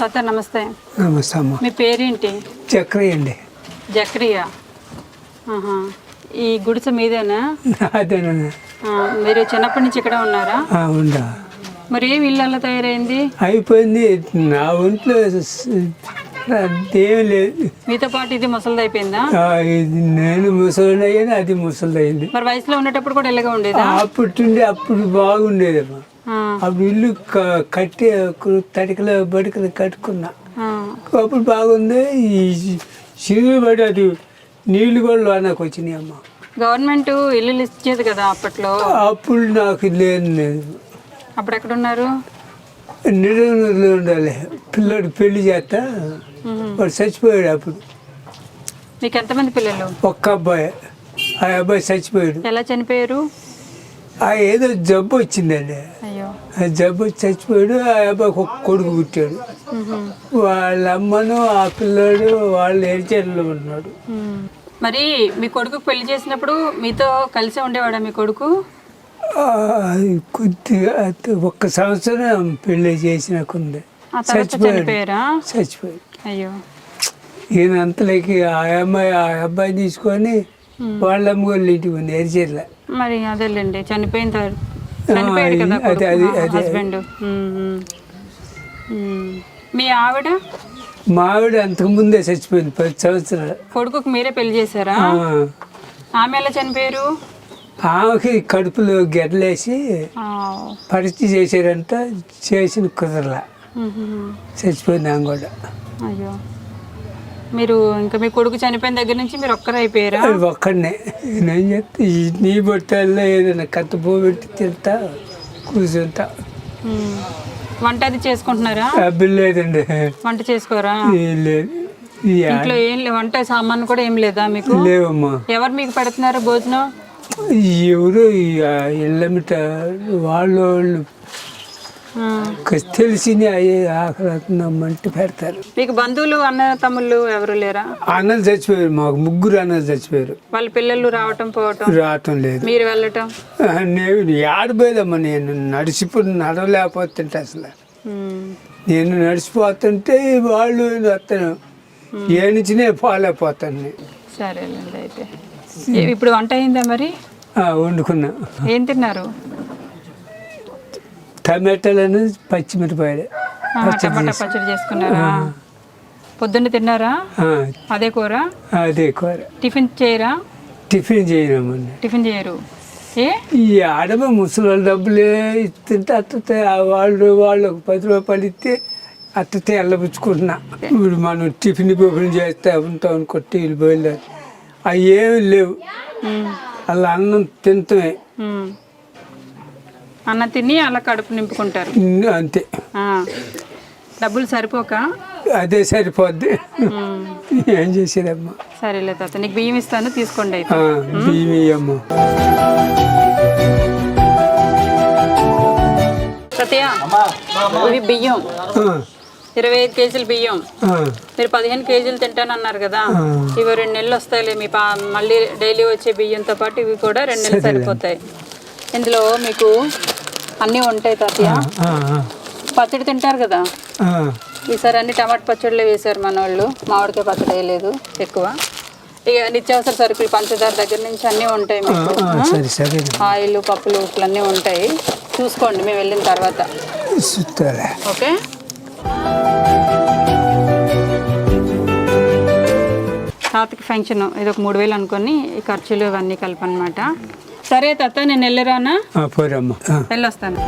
తాత నమస్తే. నమస్తే అమ్మ. మీ పేరేంటి? చక్ర అండి. జక్రియా ఆహా. ఈ గుడిసె మీదేనా? అదేనా ఆ, మీరు చిన్నప్పటి నుంచి ఇక్కడ ఉన్నారా? ఉండా. మరి ఏం ఇల్లు అలా తయారైంది? అయిపోయింది. నా ఒంట్లో అదేం లేదు. మీతో పాటు ఇది ముసలిది అయిపోయిందా ఆ, ఇది నేను ముసలి అయ్యాను అది ముసలి అయింది మరి వయసులో ఉండేటప్పుడు కూడా ఇలాగే ఉండేదా? అప్పుడుండి అప్పుడు బాగుండేదమ్మా. ఆ, అప్పుడు ఇల్లు కట్టి తడికలు బడికలు కట్టుకున్నా. అప్పుడు బాగుంది. ఈ సిరుగు పడి అది నీళ్ళు కూడా లోనకు వచ్చినాయి అమ్మ. గవర్నమెంట్ ఇల్లు ఇచ్చేది కదా అప్పట్లో? అప్పుడు నాకు లేదు లేదు. అప్పుడు ఎక్కడ ఉన్నారు నిడనూరులో ఉండాలి. పిల్లడు పెళ్ళి చేస్తా. వాడు చచ్చిపోయాడు అప్పుడు. మీకు ఎంతమంది పిల్లలు? ఒక్క అబ్బాయి. ఆ అబ్బాయి చచ్చిపోయాడు. ఎలా చనిపోయారు? ఆ ఏదో జబ్బు వచ్చిందండి. జబ్బు చచ్చిపోయాడు ఆ అబ్బాయికి ఒక కొడుకు పుట్టాడు. వాళ్ళ అమ్మను ఆ పిల్లాడు వాళ్ళ ఏడ్చేట్లో ఉన్నాడు. మరి మీ కొడుకు పెళ్ళి చేసినప్పుడు మీతో కలిసే ఉండేవాడా మీ కొడుకు? కొద్దిగా ఒక్క సంవత్సరం పెళ్ళి చేసినాకుంది చచ్చిపోయాడు. చచ్చిపోయాడు. అయ్యో. ఈయన అంతలోకి ఆ అమ్మాయి ఆ అబ్బాయి తీసుకొని వాళ్ళ అమ్మగోళ్ళ ఇంటికి ఉంది ఎరిచేట్ల మరి అదేలేండి చనిపోయిన తర్వాత చనిపోయాడు కదా హస్బెండ్ మీ ఆవిడ? మా ఆవిడ అంతకుముందే చచ్చిపోయింది పది సంవత్సరాలు. కొడుకుకు మీరే పెళ్ళి చేశారా? ఆమె ఎలా చనిపోయారు? ఆమెకి కడుపులో గెడ్లేసి పరీక్ష చేశారంట చేసిన కుదరలా. చచ్చిపోయింది ఆమె కూడా. అయ్యో. మీరు ఇంకా మీ కొడుకు చనిపోయిన దగ్గర నుంచి మీరు ఒక్కరే అయిపోయారా ఒక్కడనే. నేను చెప్తే నీ బొట్టల్లో ఏదైనా కత్తి పెట్టి తింటా కూర్చుంటా. వంట అది చేసుకుంటున్నారా? లేదండి. వంట చేసుకోరా? ఏం లేదు. ఈ ఆ- ఇంట్లో ఏం లే వంట సామాన్ కూడా ఏం లేదా మీకు? లేవమ్మా. ఎవరు మీకు పెడుతున్నారు భోజనం? ఎవరు ఇళ్ళమిట వాళ్ళు వాళ్ళు ఆ. తెలిసి అయ్యే ఆకలిమంటే పెడతారు. మీకు బంధువులు అన్న తమ్ముళ్ళు ఎవరు లేరా? అన్నలు చచ్చిపోయారు మాకు ముగ్గురు అన్నలు చచ్చిపోయారు. వాళ్ళ పిల్లలు రావటం పోవటం? రావటం లేదు. మీరు వెళ్ళటం? నేను ఆడిపోయేదమ్మా నేను నడిచిపోయి నడవలేకపోతుంటే అసలు. నేను నడిచిపోతుంటే వాళ్ళు వస్తాను ఏ పోలేకపోతాను నేను. సరేలేండి అయితే. ఏ- ఇప్పుడు వంట అయిందా మరి? వండుకున్నా. ఏం తిన్నారు? టమాటాలను పచ్చిమిరపాయలు ఆ, టమాటా పచ్చడి చేసుకున్నారా? పొద్దున్న తిన్నారా? అదే కూర? అదే కూర. టిఫిన్ చేయరా? టిఫిన్ చేయనమ్మని టిఫిన్ చేయరు. ఏ? ఈ ఆడమ ముసలి వాళ్ళ డబ్బులే ఇస్తుంటే అత్తే వాళ్ళు వాళ్ళు ఒక పది రూపాయలు ఇస్తే అత్తే ఎల్లబుచ్చుకుంటున్నా. ఇప్పుడు మనం టిఫిన్ బిఫిన్ చేస్తే ఉంటాం అనుకో టీలు బయలుదేరి. అవి ఏమి లేవు. అలా అన్నం తింటమే. అన్నం తిని అలా కడుపు నింపుకుంటారు. అంతే. ఆ. డబ్బులు సరిపోక? అదే సరిపోద్ది. ఏం చేసేదమ్మా? సరేలే తాత నీకు బియ్యం ఇస్తాను తీసుకోండి అయితే. ఆ, బియ్యం అమ్మ సత్య ఇవి బియ్యం. ఇరవై ఐదు కేజీలు బియ్యం. మీరు పదిహేను కేజీలు తింటానన్నారు కదా. ఇవి రెండు నెలలు వస్తాయిలే మీ పా మళ్ళీ డైలీ వచ్చే బియ్యంతో పాటు ఇవి కూడా రెండు నెలలు సరిపోతాయి. ఇందులో మీకు అన్నీ ఉంటాయి తాతయ్య. పచ్చడి తింటారు కదా. ఈసారి అన్ని టమాటా పచ్చడిలో వేశారు మన వాళ్ళు మామిడికాయ పచ్చడి వేయలేదు ఎక్కువ. ఇక నిత్యావసర సరుకులు పంచదార దగ్గర నుంచి అన్నీ ఉంటాయి మీకు. ఆయిల్ పప్పులు ఉప్పులు అన్నీ ఉంటాయి. చూసుకోండి మేము వెళ్ళిన తర్వాత. ఓకే? తాతకి ఫంక్షన్ ఇది ఒక మూడు వేలు అనుకొని ఈ ఖర్చులు ఇవన్నీ కలపనమాట. సరే తాత నేను వెళ్ళరానా? పోరమ్మా. వెళ్ళొస్తాను.